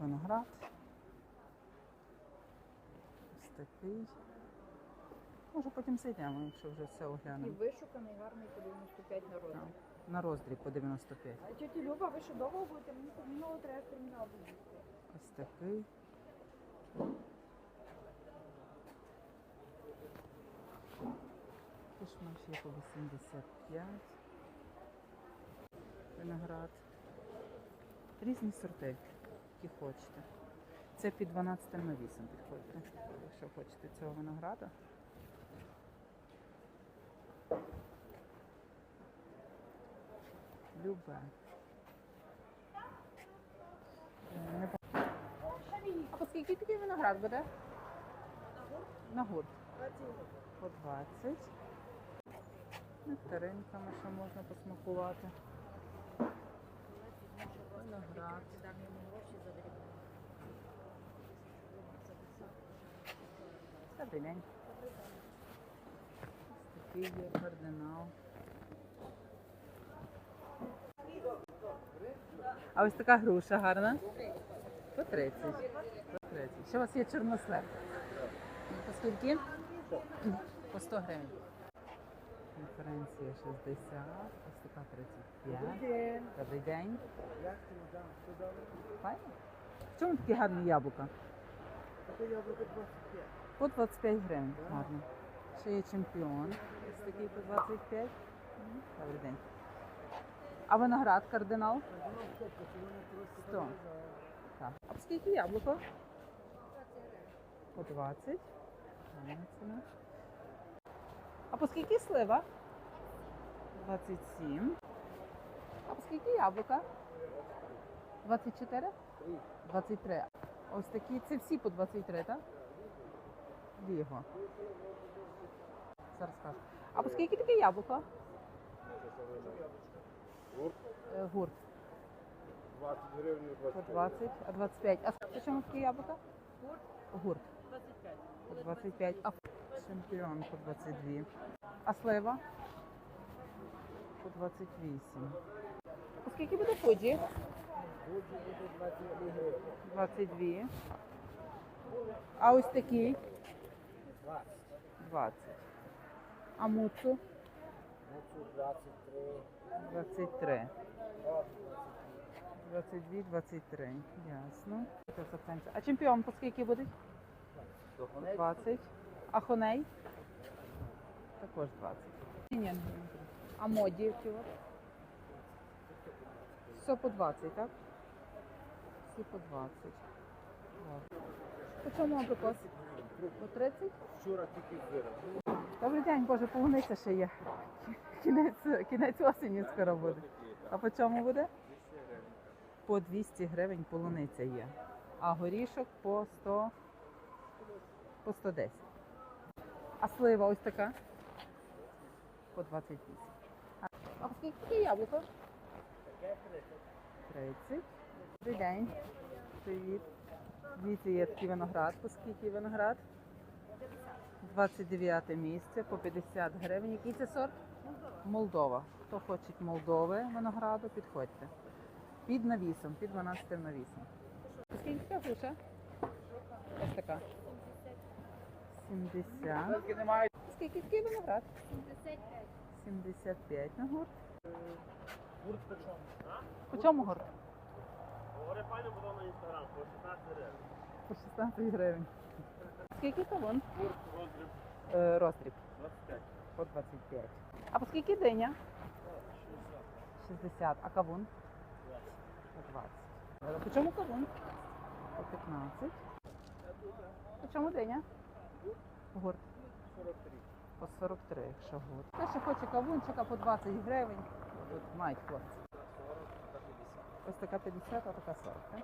виноград. Ось такий. Може потім зайдемо, якщо вже все І вишуканий гарний по 95 на розмір. На роздріб по 95. А тьоті Люба, ви що довго будете? Мені терміново треба термінал буде. Ось такий. Кишмаш є по 85. Виноград. Різні сорти, які хочете. Це під 12 навісом підходьте, якщо хочете цього винограда. Любе. Е, а по скільки такий виноград буде? На гурт. По 20. Нектаринками ще можна посмакувати. Виноград. Добрий день. Ось такий є кардинал. А ось така груша гарна. По 30. По 30. Ще у вас є чорнослив. По скільки? По 100 гривень. Конференція 60, ось така 35. Добрий день. Файно? В чому такі гарні яблука? По 25 гривень. Гарно. Ще є чемпіон. Ось такий по 25. Мгм. Добрий день. А виноград кардинал? 100. Так. А скільки яблуко? По 20. Гарна ціна. А по скільки слива? 27. А по скільки яблука? 24? 23. Ось такі, це всі по 23, так? Ліго. Зараз скажу. А по скільки таке яблуко? Е, Гурт. 20 гривень, По 20, а 25. А по чому таке яблуко? Гурт. Гурт. 25. По 25. А чемпіон по 22. А слива? По 28. А скільки буде фуджі? 22. А ось такий? 20. А муцу? Муцу 23. 22, 23. Ясно. А чемпіон по скільки буде? 20. А хоней? Також 20. Ні, А моді? Все по 20, так? Всі по 20. По чому абрикос? По 30? Вчора тільки вираз. Добрий день, Боже, полуниця ще є. Кінець, кінець осені скоро буде. А по чому буде? По 200 гривень полуниця є. А горішок по 100, по 110. А слива ось така? По 28. А, скільки яблуко? 30. Добрий день. Привіт. Дивіться, є такий виноград. По скільки виноград? 29 місце по 50 гривень. Який це сорт? Молдова. Хто хоче Молдови винограду, підходьте. Під навісом, під 12 навісом. Скільки така груша? Ось така. 70. Скільки такий виноград? 75 на гурт. Гурт по чому? По чому гурт? Говори пані було на інстаграм, по 16 гривень. По 16 гривень. Скільки кавун? Роздріб Е, роздріб 25. по 25. А по скільки диня? 60. 60. А кавун? По 20. Е, По чому кавун? По 15. По чому диня? Гурт. 43. По 43, якщо гурт. Хто ще хоче кавунчика по 20 гривень, тут мають хлопці. Ось така 50, а така 40. Так?